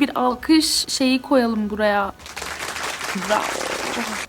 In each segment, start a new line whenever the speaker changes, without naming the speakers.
bir alkış şeyi koyalım buraya. Bravo.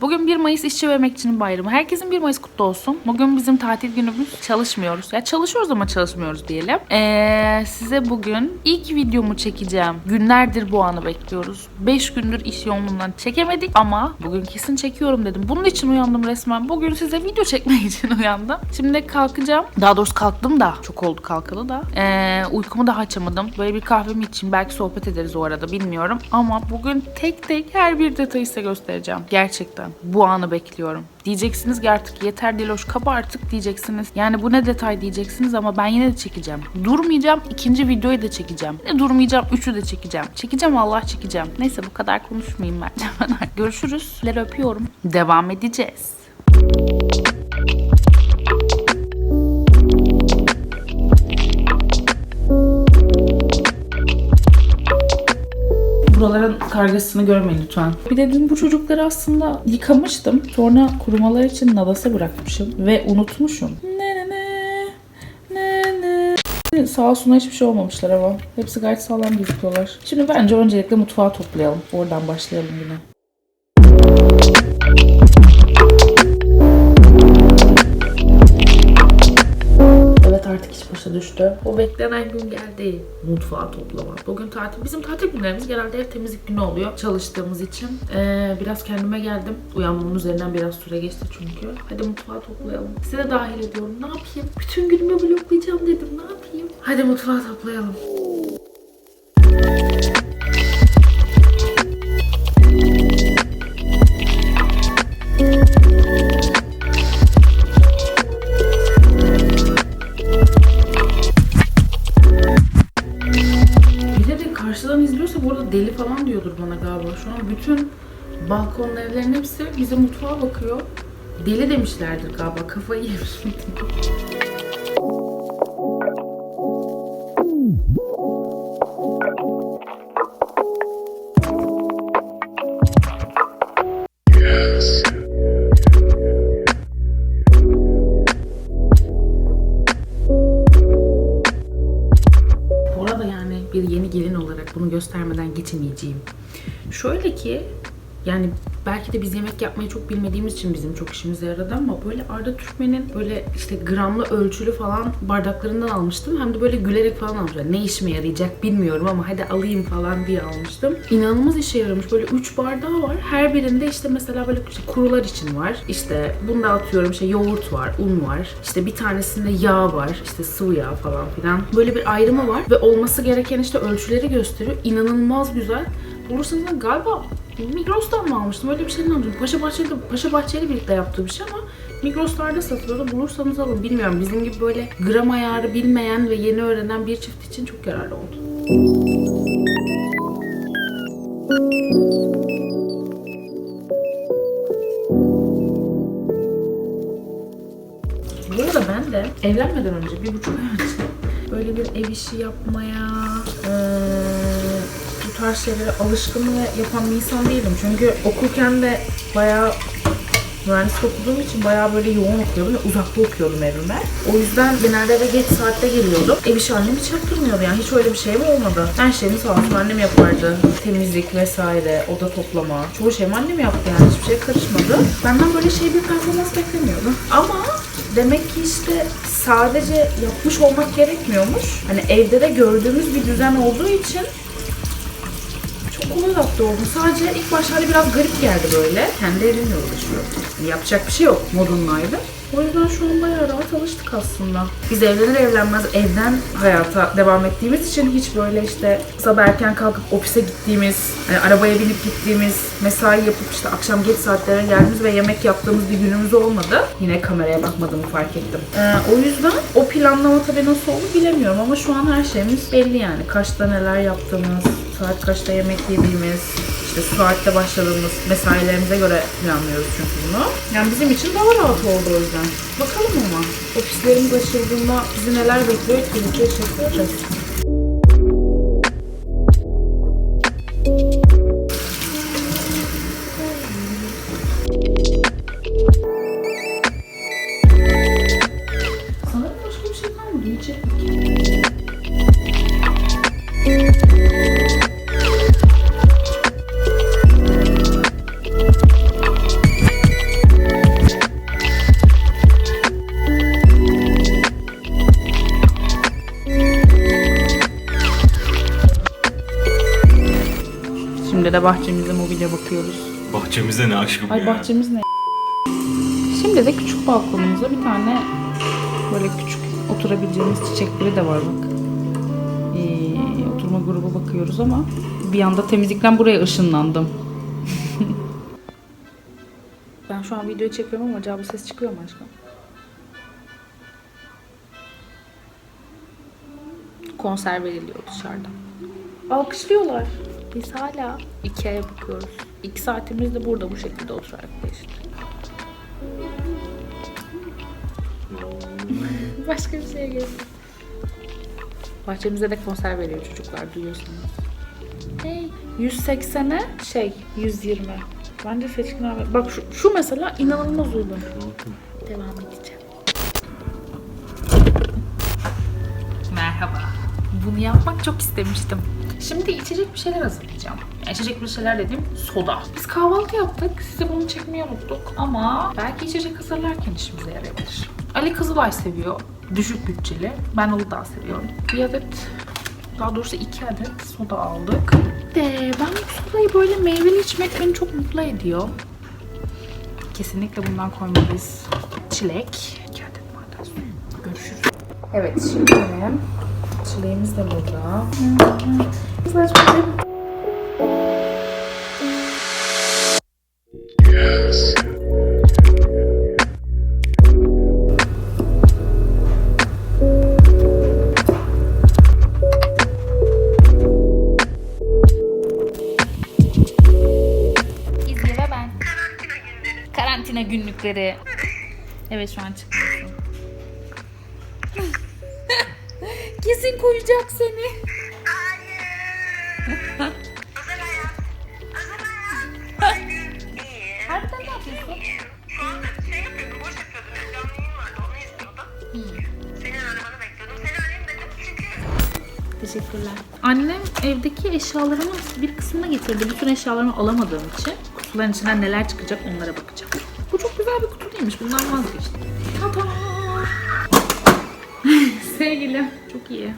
Bugün 1 Mayıs İşçi ve Emekçinin Bayramı. Herkesin 1 Mayıs kutlu olsun. Bugün bizim tatil günümüz. Çalışmıyoruz. Ya çalışıyoruz ama çalışmıyoruz diyelim. Ee, size bugün ilk videomu çekeceğim. Günlerdir bu anı bekliyoruz. 5 gündür iş yoğunluğundan çekemedik ama bugün kesin çekiyorum dedim. Bunun için uyandım resmen. Bugün size video çekmek için uyandım. Şimdi kalkacağım. Daha doğrusu kalktım da. Çok oldu kalkalı da. Ee, uykumu daha açamadım. Böyle bir kahvemi için belki sohbet ederiz o arada bilmiyorum. Ama bugün tek tek her bir detayı size göstereceğim. Gerçekten. Bu anı bekliyorum. Diyeceksiniz ki artık yeter Diloş kapa artık diyeceksiniz. Yani bu ne detay diyeceksiniz ama ben yine de çekeceğim. Durmayacağım. ikinci videoyu da çekeceğim. Ne durmayacağım. Üçü de çekeceğim. Çekeceğim Allah çekeceğim. Neyse bu kadar konuşmayayım ben. Görüşürüz. Sizleri öpüyorum. Devam edeceğiz. Kargasını görmeyin lütfen. Bir de dün bu çocukları aslında yıkamıştım. Sonra kurumalar için nadasa bırakmışım ve unutmuşum. Ne ne ne ne ne. Sağ olsun hiçbir şey olmamışlar ama. Hepsi gayet sağlam gözüküyorlar. Şimdi bence öncelikle mutfağı toplayalım. Oradan başlayalım yine. Düştü. O beklenen gün geldi. Mutfağı toplamak. Bugün tatil. Bizim tatil günlerimiz genelde ev temizlik günü oluyor. Çalıştığımız için. Ee, biraz kendime geldim. Uyanmamın üzerinden biraz süre geçti çünkü. Hadi mutfağı toplayalım. Size dahil ediyorum. Ne yapayım? Bütün günümü bloklayacağım dedim. Ne yapayım? Hadi mutfağı toplayalım. Balkonun evlerin hepsi bize mutfağa bakıyor. Deli demişlerdir galiba. Kafayı yemiş. Bu arada yani bir yeni gelin olarak bunu göstermeden geçemeyeceğim. Şöyle ki yani belki de biz yemek yapmayı çok bilmediğimiz için bizim çok işimize yaradı ama böyle Arda Türkmen'in böyle işte gramlı ölçülü falan bardaklarından almıştım. Hem de böyle gülerek falan almışlar. Ne işime yarayacak bilmiyorum ama hadi alayım falan diye almıştım. İnanılmaz işe yaramış. Böyle 3 bardağı var. Her birinde işte mesela böyle işte kurular için var. İşte bunda atıyorum işte yoğurt var, un var. İşte bir tanesinde yağ var. işte sıvı yağ falan filan. Böyle bir ayrımı var ve olması gereken işte ölçüleri gösteriyor. İnanılmaz güzel. Bulursanız galiba Migros'tan mı almıştım? Öyle bir şeyden almıştım. Paşa Bahçeli, Paşa Bahçeli birlikte yaptığı bir şey ama Migros'larda satılıyordu. Bulursanız alın. Bilmiyorum. Bizim gibi böyle gram ayarı bilmeyen ve yeni öğrenen bir çift için çok yararlı oldu. Bu arada ben de evlenmeden önce, bir buçuk ay önce böyle bir ev işi yapmaya, eee, bu tarz şeylere alışkın yapan bir insan değilim. Çünkü okurken de bayağı mühendislik okuduğum için bayağı böyle yoğun okuyordum ve uzakta okuyordum evime. O yüzden genelde eve geç saatte geliyordum. Ev işi annem hiç yaptırmıyordu yani hiç öyle bir şeyim olmadı. Her şeyimi sağ olsun annem yapardı. Temizlik vesaire, oda toplama. Çoğu şeyimi annem yaptı yani hiçbir şey karışmadı. Benden böyle şey bir performans beklemiyordu. Ama demek ki işte sadece yapmış olmak gerekmiyormuş. Hani evde de gördüğümüz bir düzen olduğu için çok kolay adapte oldum. Sadece ilk başlarda biraz garip geldi böyle. Kendi evimle uğraşıyorum. Yani yapacak bir şey yok modundaydı. O yüzden şu an bayağı rahat alıştık aslında. Biz evlenir evlenmez evden hayata devam ettiğimiz için hiç böyle işte sabah erken kalkıp ofise gittiğimiz, hani arabaya binip gittiğimiz, mesai yapıp işte akşam geç saatlere geldiğimiz ve yemek yaptığımız bir günümüz olmadı. Yine kameraya bakmadığımı fark ettim. Ee, o yüzden o planlama tabii nasıl oldu bilemiyorum ama şu an her şeyimiz belli yani. Kaçta neler yaptığımız, saat kaçta yemek yediğimiz, işte saatte başladığımız mesailerimize göre planlıyoruz çünkü bunu. Yani bizim için daha rahat oldu o yüzden. Bakalım ama ofislerimiz açıldığında bizi neler bekliyor başka bir şey kalmadı. Bakıyoruz.
Bahçemize ne aşkım
Ay
ya.
bahçemiz ne? Şimdi de küçük balkonumuza bir tane böyle küçük oturabileceğimiz çiçekleri de var bak. Ee, oturma grubu bakıyoruz ama bir anda temizlikten buraya ışınlandım. ben şu an videoyu çekiyorum ama acaba ses çıkıyor mu aşkım? Konser veriliyor dışarıda. Alkışlıyorlar. Biz hala Ikea'ya bakıyoruz. İki saatimiz de burada bu şekilde oturarak geçti. Başka bir şeye gelin. Bahçemizde de konser veriyor çocuklar duyuyorsunuz. Hey, 180'e şey 120. Bence Seçkin abi. Bak şu, şu mesela inanılmaz uygun. Devam edeceğim. Merhaba. Bunu yapmak çok istemiştim. Şimdi içecek bir şeyler hazırlayacağım. İçecek bir şeyler dediğim soda. Biz kahvaltı yaptık. Size bunu çekmeyi unuttuk. Ama belki içecek hazırlarken işimize yarayabilir. Ali Kızılay seviyor. Düşük bütçeli. Ben Uludağ seviyorum. Bir adet daha doğrusu iki adet soda aldık. De ben bu sodayı böyle meyveli içmek beni çok mutlu ediyor. Kesinlikle bundan koymalıyız. Çilek. İki adet maden suyu. Görüşürüz. Evet şimdi çileğimiz de burada. Güzel çok Günlükleri. Evet şu an çıkmıyorsun. Kesin koyacak seni.
Özel hayat. Özel hayat. İyi.
Harbiden ne yapıyorsun?
Şu anda şey yapıyordum, boş yapıyordum. Bir Canlı yayın vardı, onu izliyordum. Senin aramanı bekliyordum. Seni arayayım dedim çünkü
Teşekkürler. Annem evdeki eşyalarımın bir kısmına getirdi. Bütün eşyalarımı alamadığım için kutuların içinden neler çıkacak onlara bakacağım. Değilmiş. Bundan vazgeçtim. Sevgilim. Çok iyi.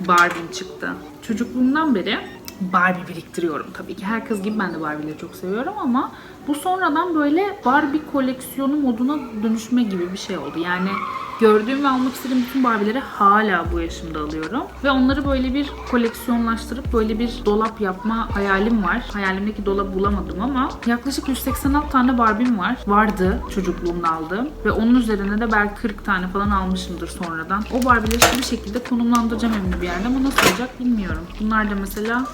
Barbie'm çıktı. Çocukluğumdan beri Barbie biriktiriyorum tabii ki. Her kız gibi ben de Barbie'leri çok seviyorum ama bu sonradan böyle Barbie koleksiyonu moduna dönüşme gibi bir şey oldu. Yani gördüğüm ve almak istediğim bütün Barbie'leri hala bu yaşımda alıyorum. Ve onları böyle bir koleksiyonlaştırıp böyle bir dolap yapma hayalim var. Hayalimdeki dolabı bulamadım ama yaklaşık 186 tane Barbie'm var. Vardı çocukluğumda aldığım. Ve onun üzerine de belki 40 tane falan almışımdır sonradan. O Barbie'leri bir şekilde konumlandıracağım evimde bir yerde ama nasıl olacak bilmiyorum. Bunlar da mesela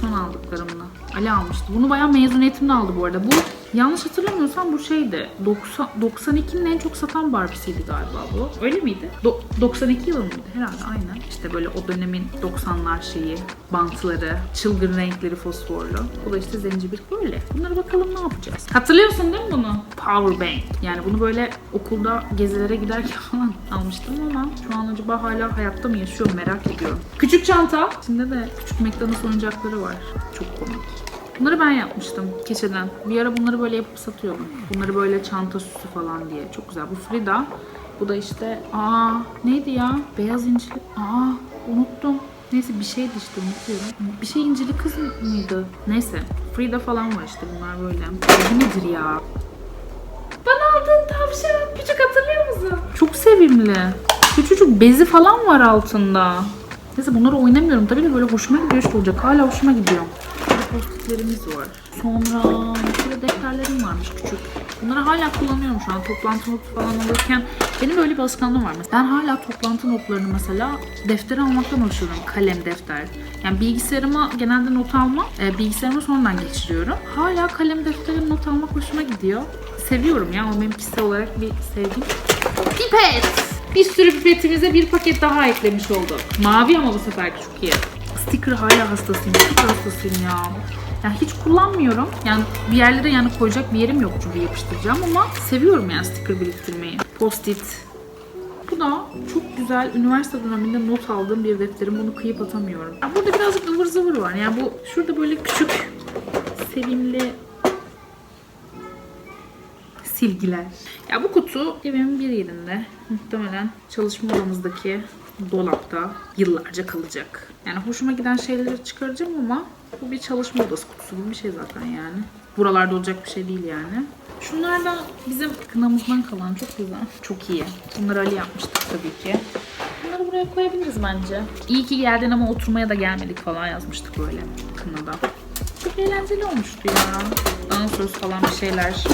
son aldıklarımla. Ali almıştı. Bunu bayağı mezuniyetimde aldı bu arada. Bu yanlış hatırlamıyorsam bu şeydi. 90, 92'nin en çok satan Barbie'siydi galiba bu. Öyle miydi? Do- 92 yılı mıydı? Herhalde aynen. İşte böyle o dönemin 90'lar şeyi, bantları, çılgın renkleri fosforlu. Bu da işte zencefil böyle. Bunlara bakalım ne yapacağız. Hatırlıyorsun değil mi bunu? Power bank. Yani bunu böyle okulda gezilere giderken falan almıştım ama şu an acaba hala hayatta mı yaşıyor merak ediyorum. Küçük çanta. İçinde de küçük McDonald's oyuncakları var. Çok komik. Bunları ben yapmıştım keçeden. Bir ara bunları böyle yapıp satıyordum. Bunları böyle çanta süsü falan diye. Çok güzel. Bu Frida. Bu da işte aa neydi ya? Beyaz incili. Aa unuttum. Neyse bir şeydi işte unutuyorum. Bir şey incili kız mıydı? Neyse. Frida falan var işte bunlar böyle. Bu nedir ya? Bana aldığın tavşan. Küçük hatırlıyor musun? Çok sevimli. Küçücük bezi falan var altında. Neyse bunları oynamıyorum. Tabii de böyle hoşuma gidiyor işte olacak. Hala hoşuma gidiyor. Burada postitlerimiz var. Sonra şöyle defterlerim varmış küçük. Bunları hala kullanıyorum şu an. Toplantı notu falan alırken benim böyle bir alışkanlığım var. Mesela ben hala toplantı notlarını mesela deftere almaktan hoşlanıyorum. Kalem, defter. Yani bilgisayarıma genelde not almam. E, bilgisayarıma sonradan geçiriyorum. Hala kalem, deftere not almak hoşuma gidiyor. Seviyorum ya. O benim kişisel olarak bir sevdiğim. Pipet! Bir sürü pipetimize bir paket daha eklemiş olduk. Mavi ama bu seferki çok iyi. Sticker hala hastasıyım. Sticker hastasıyım ya. Yani hiç kullanmıyorum. Yani bir yerlere yani koyacak bir yerim yok çünkü yapıştıracağım ama seviyorum yani sticker biriktirmeyi. Post-it. Bu da çok güzel üniversite döneminde not aldığım bir defterim. Bunu kıyıp atamıyorum. Ya burada birazcık ıvır zıvır var. Yani bu şurada böyle küçük sevimli silgiler. Ya bu kutu evimin bir yerinde muhtemelen çalışma odamızdaki dolapta yıllarca kalacak. Yani hoşuma giden şeyleri çıkaracağım ama Bu bir çalışma odası kutusu gibi bir şey zaten yani. Buralarda olacak bir şey değil yani. Şunlar da bizim kınamızdan kalan çok güzel. Çok iyi. Bunları Ali yapmıştık tabii ki. Bunları buraya koyabiliriz bence. İyi ki geldin ama oturmaya da gelmedik falan yazmıştık böyle kınada. Çok eğlenceli olmuştu ya. Dansöz falan bir şeyler.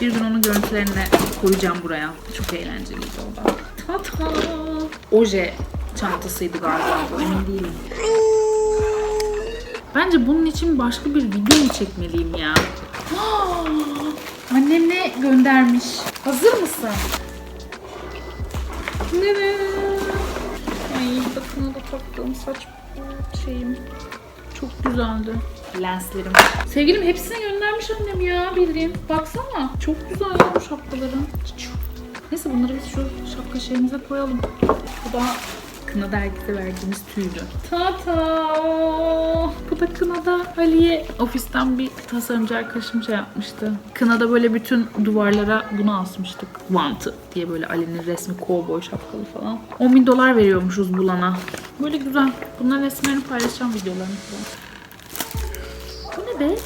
Bir gün onun görüntülerini koyacağım buraya. Çok eğlenceliydi o da. Tata. Oje çantasıydı galiba bu emin değilim. Bence bunun için başka bir video mu çekmeliyim ya? Annem ne göndermiş? Hazır mısın? Ne? Ay bakın da taktığım saç şeyim. Çok güzeldi. Lenslerim. Sevgilim hepsini göndermiş annem ya bildiğin. Baksana. Çok güzel ya bu şapkaların. Neyse bunları biz şu şapka şeyimize koyalım. Bu da Kına dergisi verdiğimiz tüydü. Tata! Bu da Kına'da Ali'ye ofisten bir tasarımcı arkadaşım şey yapmıştı. Kına'da böyle bütün duvarlara bunu asmıştık. Wanted diye böyle Ali'nin resmi kovboy şapkalı falan. 10 bin dolar veriyormuşuz bulana. Böyle güzel. Bunların resimlerini paylaşacağım videolarını falan. Bu ne be?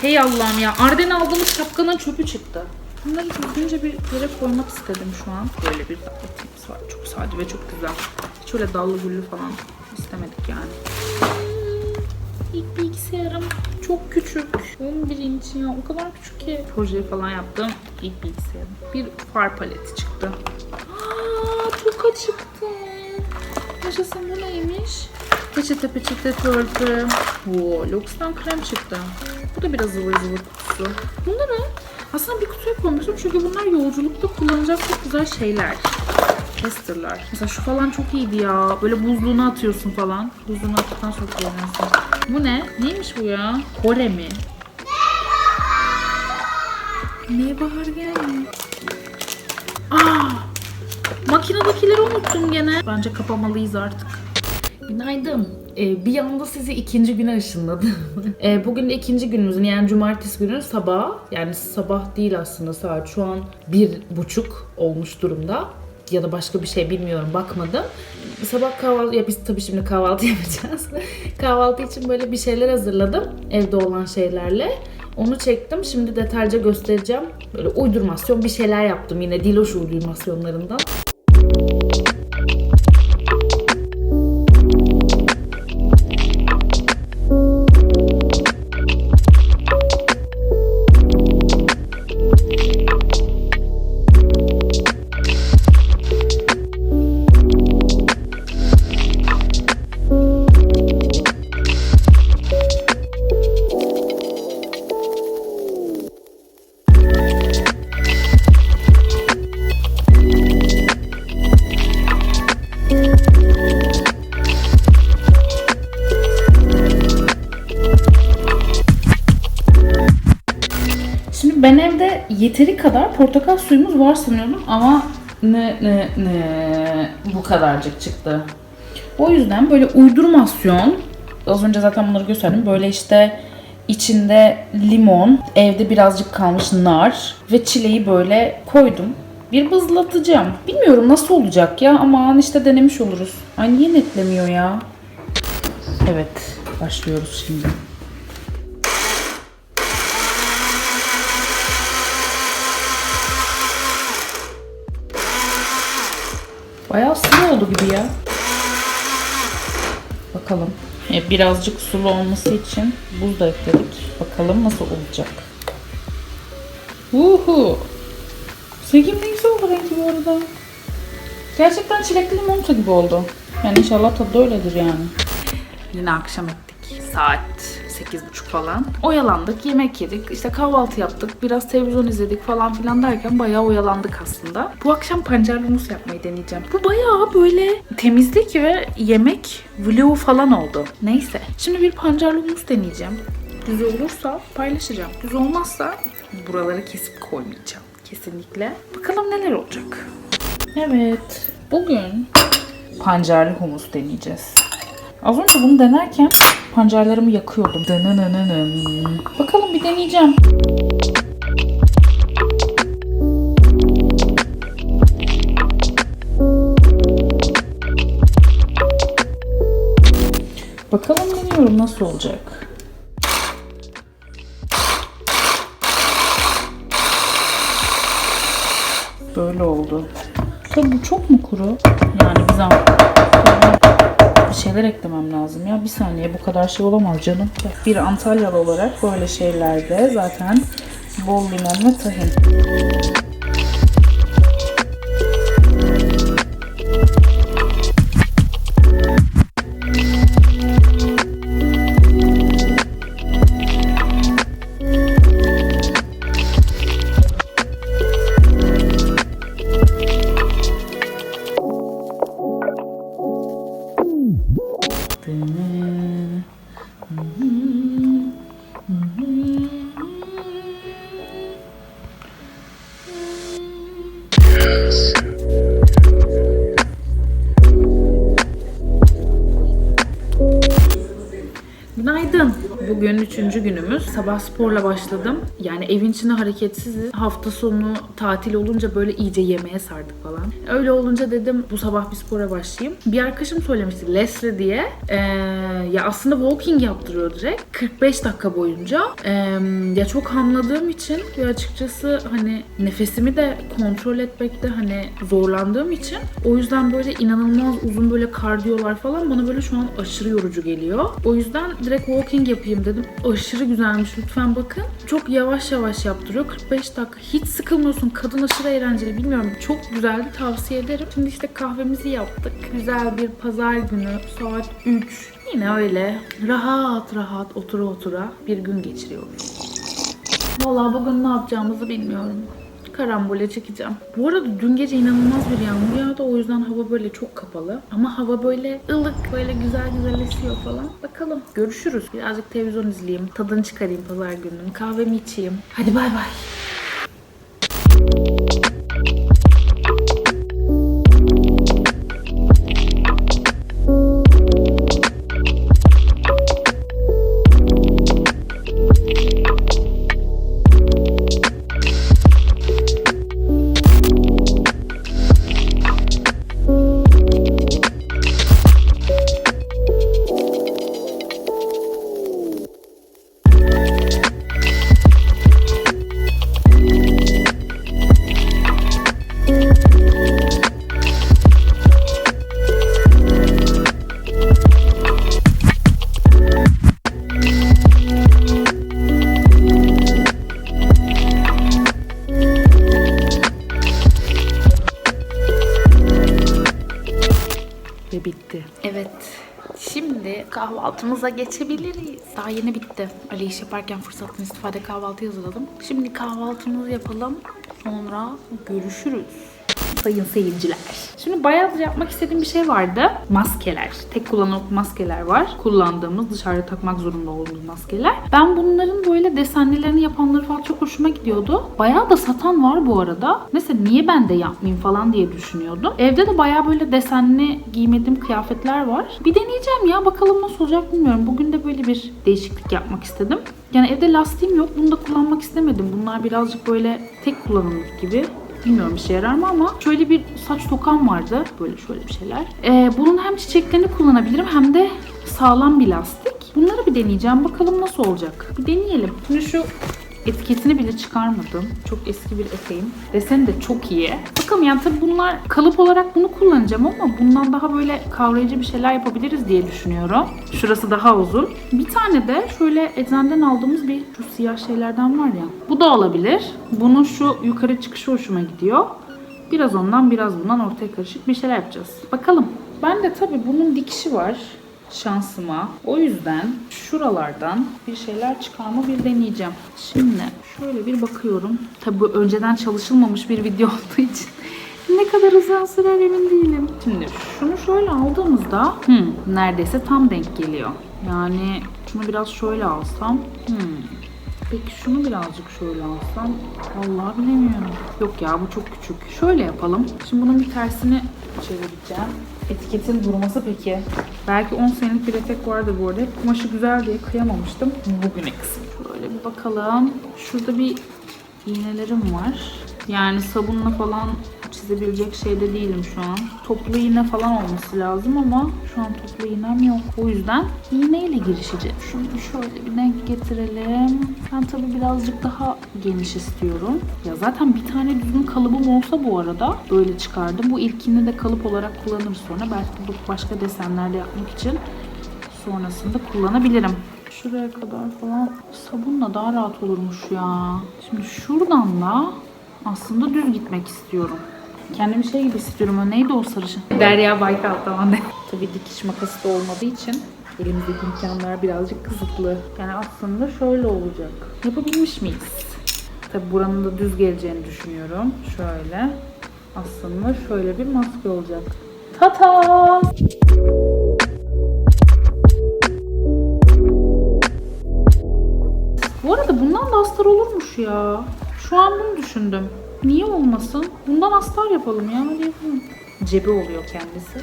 Hey Allah'ım ya. Arden aldığımız şapkanın çöpü çıktı. Bunları düzgünce bir yere koymak istedim şu an. Böyle bir davetimiz var. Çok sade ve çok güzel. Hiç öyle dallı güllü falan istemedik yani. İlk bilgisayarım çok küçük. 11 inç ya. O kadar küçük ki. Projeyi falan yaptım. İlk bilgisayarım. Bir far paleti çıktı. Aa, çok çıktı. Yaşasın bu neymiş? Peçete peçete törpü. Oo, Lux'tan krem çıktı. Bu da biraz zıvır zıvır kutusu. Bunları aslında bir kutuya koymuştum çünkü bunlar yolculukta kullanacak çok güzel şeyler. Testerlar. Mesela şu falan çok iyiydi ya. Böyle buzluğuna atıyorsun falan. Buzluğuna attıktan sonra kullanıyorsun. Bu ne? Neymiş bu ya? Kore mi? Ne bahar geldi? Aa! Makinedekileri unuttum gene. Bence kapamalıyız artık. Günaydın. Ee, bir anda sizi ikinci güne ışınladım. Ee, bugün de ikinci günümüzün yani cumartesi günü sabah yani sabah değil aslında saat şu an bir buçuk olmuş durumda ya da başka bir şey bilmiyorum bakmadım. Sabah kahvaltı ya biz tabii şimdi kahvaltı yapacağız. kahvaltı için böyle bir şeyler hazırladım evde olan şeylerle. Onu çektim. Şimdi detaylıca göstereceğim. Böyle uydurmasyon bir şeyler yaptım yine Diloş uydurmasyonlarından. Ben evde yeteri kadar portakal suyumuz var sanıyordum ama ne ne ne bu kadarcık çıktı. O yüzden böyle uydurmasyon az önce zaten bunları gösterdim. Böyle işte içinde limon, evde birazcık kalmış nar ve çileği böyle koydum. Bir bızlatacağım. Bilmiyorum nasıl olacak ya ama işte denemiş oluruz. Ay niye netlemiyor ya? Evet, başlıyoruz şimdi. Bayağı sulu oldu gibi ya. Bakalım. E, birazcık sulu olması için buz da ekledik. Bakalım nasıl olacak. Uhu. Sevgim ne güzel oldu rengi bu arada. Gerçekten çilekli limonata gibi oldu. Yani inşallah tadı öyledir yani. Yine akşam ettik. Saat 8.30 falan. Oyalandık, yemek yedik, işte kahvaltı yaptık, biraz televizyon izledik falan filan derken bayağı oyalandık aslında. Bu akşam pancarlı humus yapmayı deneyeceğim. Bu bayağı böyle temizlik ve yemek vlogu falan oldu. Neyse. Şimdi bir pancarlı humus deneyeceğim. Güzel olursa paylaşacağım. Güzel olmazsa buraları kesip koymayacağım. Kesinlikle. Bakalım neler olacak. Evet. Bugün pancarlı humus deneyeceğiz. Az önce bunu denerken pancarlarımı yakıyordum. Bakalım bir deneyeceğim. Bakalım deniyorum. Nasıl olacak. Böyle oldu. Tabii bu çok mu kuru? Yani bir bir şeyler eklemem lazım ya. Bir saniye bu kadar şey olamaz canım. Bir Antalyalı olarak böyle şeylerde zaten bol limon ve tahin. Sabah sporla başladım. Yani evin içinde hareketsiziz. Hafta sonu tatil olunca böyle iyice yemeğe sardık falan. Öyle olunca dedim bu sabah bir spora başlayayım. Bir arkadaşım söylemişti Leslie diye. Ee, ya aslında walking yaptırıyor direkt. 45 dakika boyunca. Ee, ya çok hamladığım için ve açıkçası hani nefesimi de kontrol etmekte hani zorlandığım için o yüzden böyle inanılmaz uzun böyle kardiyolar falan bana böyle şu an aşırı yorucu geliyor. O yüzden direkt walking yapayım dedim. Aşırı güzelmiş lütfen bakın. Çok yavaş yavaş yaptırıyor. 45 dakika. Hiç sıkılmıyorsun. Kadın aşırı eğlenceli. Bilmiyorum. Çok güzeldi. Tavsiye ederim. Şimdi işte kahvemizi yaptık. Güzel bir pazar günü. Saat 3. Yine öyle rahat rahat otura otura bir gün geçiriyoruz. Vallahi bugün ne yapacağımızı bilmiyorum. Karambole çekeceğim. Bu arada dün gece inanılmaz bir yağmur yağdı. O yüzden hava böyle çok kapalı. Ama hava böyle ılık, böyle güzel güzel esiyor falan. Bakalım. Görüşürüz. Birazcık televizyon izleyeyim. Tadını çıkarayım pazar gününün. Kahvemi içeyim. Hadi bay bay. Şimdi kahvaltımıza geçebiliriz. Daha yeni bitti. Ali iş yaparken fırsattan istifade kahvaltı hazırladım. Şimdi kahvaltımızı yapalım. Sonra görüşürüz. Sayın seyirciler. Şimdi bayağıdır yapmak istediğim bir şey vardı. Maskeler. Tek kullanımlık maskeler var. Kullandığımız, dışarıda takmak zorunda olduğumuz maskeler. Ben bunların böyle desenlilerini yapanları falan çok hoşuma gidiyordu. Bayağı da satan var bu arada. Mesela niye ben de yapmayayım falan diye düşünüyordum. Evde de bayağı böyle desenli giymediğim kıyafetler var. Bir deneyeceğim ya bakalım nasıl olacak bilmiyorum. Bugün de böyle bir değişiklik yapmak istedim. Yani evde lastiğim yok. Bunu da kullanmak istemedim. Bunlar birazcık böyle tek kullanımlık gibi. Bilmiyorum işe yarar mı ama şöyle bir saç tokam vardı. Böyle şöyle bir şeyler. Ee, bunun hem çiçeklerini kullanabilirim hem de sağlam bir lastik. Bunları bir deneyeceğim. Bakalım nasıl olacak. Bir deneyelim. Şimdi şu etiketini bile çıkarmadım. Çok eski bir eteğim. Deseni de çok iyi. Bakalım yani tabii bunlar kalıp olarak bunu kullanacağım ama bundan daha böyle kavrayıcı bir şeyler yapabiliriz diye düşünüyorum. Şurası daha uzun. Bir tane de şöyle eczaneden aldığımız bir şu siyah şeylerden var ya. Bu da olabilir. Bunun şu yukarı çıkışı hoşuma gidiyor. Biraz ondan biraz bundan ortaya karışık bir şeyler yapacağız. Bakalım. Ben de tabii bunun dikişi var şansıma. O yüzden şuralardan bir şeyler çıkarma bir deneyeceğim. Şimdi şöyle bir bakıyorum. Tabii bu önceden çalışılmamış bir video olduğu için ne kadar uzun sürer emin değilim. Şimdi şunu şöyle aldığımızda hmm, neredeyse tam denk geliyor. Yani şunu biraz şöyle alsam hmm, Peki şunu birazcık şöyle alsam. Vallahi bilemiyorum. Yok ya bu çok küçük. Şöyle yapalım. Şimdi bunun bir tersini çevireceğim. Etiketin durması peki. Belki 10 senelik bir etek vardı bu arada. Kumaşı güzel diye kıyamamıştım. Bugüne kısım. Şöyle bir bakalım. Şurada bir iğnelerim var. Yani sabunla falan çizebilecek şeyde değilim şu an. Toplu iğne falan olması lazım ama şu an toplu iğnem yok. O yüzden iğneyle girişeceğim. Şunu şöyle bir denk getirelim. Ben tabii birazcık daha geniş istiyorum. Ya zaten bir tane düzgün kalıbım olsa bu arada böyle çıkardım. Bu ilkini de kalıp olarak kullanırım sonra. Belki bu başka desenlerde yapmak için sonrasında kullanabilirim. Şuraya kadar falan sabunla daha rahat olurmuş ya. Şimdi şuradan da aslında düz gitmek istiyorum. Kendimi şey gibi istiyorum. O neydi o sarışın? Derya Baykal tamam. Tabii dikiş makası da olmadığı için elimizdeki imkanlar birazcık kısıtlı. Yani aslında şöyle olacak. Yapabilmiş miyiz? Tabii buranın da düz geleceğini düşünüyorum. Şöyle. Aslında şöyle bir maske olacak. Tata! Bu arada bundan da astar olurmuş ya. Şu an bunu düşündüm. Niye olmasın? Bundan astar yapalım ya. Hadi yapalım. Cebi oluyor kendisi.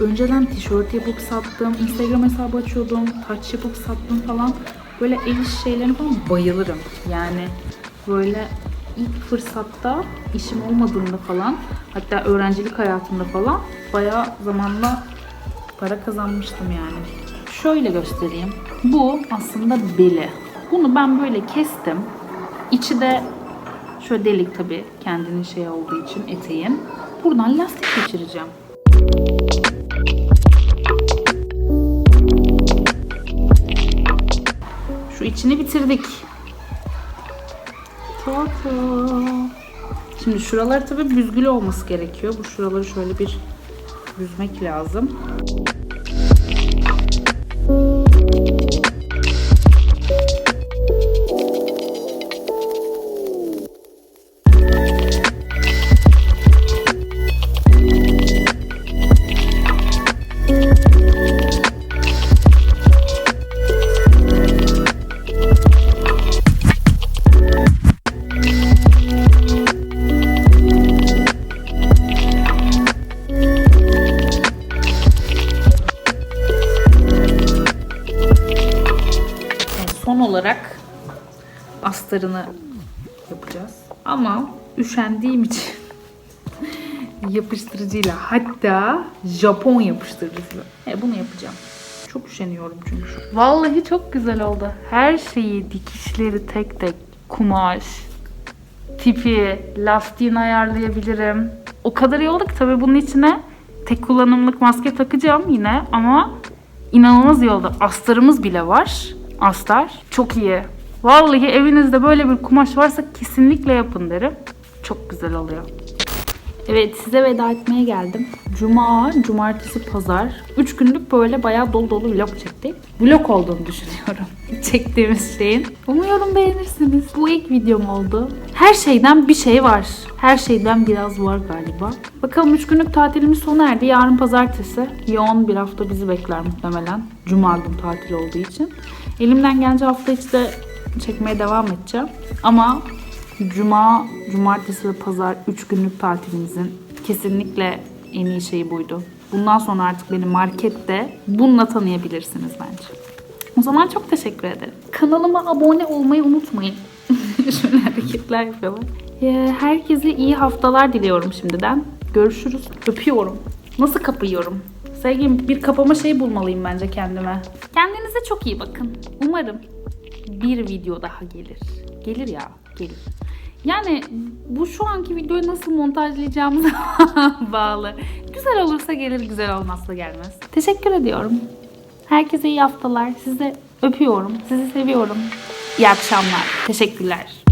Önceden tişört yapıp sattım, Instagram hesabı açıyordum, taç yapıp sattım falan. Böyle el iş şeylerine falan bayılırım. Yani böyle ilk fırsatta işim olmadığında falan, hatta öğrencilik hayatımda falan bayağı zamanla para kazanmıştım yani. Şöyle göstereyim. Bu aslında beli. Bunu ben böyle kestim. İçi de şöyle delik tabii kendinin şey olduğu için eteğin. Buradan lastik geçireceğim. Şu içini bitirdik. Ta-ta. Şimdi şuraları tabii büzgülü olması gerekiyor. Bu şuraları şöyle bir büzmek lazım. Astarını yapacağız. Ama üşendiğim için yapıştırıcıyla hatta Japon yapıştırıcısıyla e, bunu yapacağım. Çok üşeniyorum çünkü. Vallahi çok güzel oldu. Her şeyi dikişleri tek tek kumaş, tipi, lastiğini ayarlayabilirim. O kadar iyi oldu ki tabii bunun içine tek kullanımlık maske takacağım yine ama inanılmaz iyi oldu. Astarımız bile var. Astar. Çok iyi. Vallahi evinizde böyle bir kumaş varsa kesinlikle yapın derim. Çok güzel oluyor. Evet size veda etmeye geldim. Cuma, cumartesi, pazar. 3 günlük böyle bayağı dolu dolu vlog çektik. Vlog olduğunu düşünüyorum. Çektiğimiz şeyin. Umuyorum beğenirsiniz. Bu ilk videom oldu. Her şeyden bir şey var. Her şeyden biraz var galiba. Bakalım 3 günlük tatilimiz sona erdi. Yarın pazartesi. Yoğun bir hafta bizi bekler muhtemelen. Cuma gün tatil olduğu için. Elimden gelince hafta içi de çekmeye devam edeceğim. Ama Cuma, cumartesi ve pazar 3 günlük tatilimizin kesinlikle en iyi şeyi buydu. Bundan sonra artık beni markette bununla tanıyabilirsiniz bence. O zaman çok teşekkür ederim. Kanalıma abone olmayı unutmayın. Şöyle hareketler yapıyorlar. Ee, Herkese iyi haftalar diliyorum şimdiden. Görüşürüz. Öpüyorum. Nasıl kapıyorum? Sevgilim bir kapama şey bulmalıyım bence kendime. Kendinize çok iyi bakın. Umarım bir video daha gelir. Gelir ya, gelir. Yani bu şu anki videoyu nasıl montajlayacağımıza bağlı. Güzel olursa gelir, güzel olmazsa gelmez. Teşekkür ediyorum. Herkese iyi haftalar. Sizi öpüyorum. Sizi seviyorum. İyi akşamlar. Teşekkürler.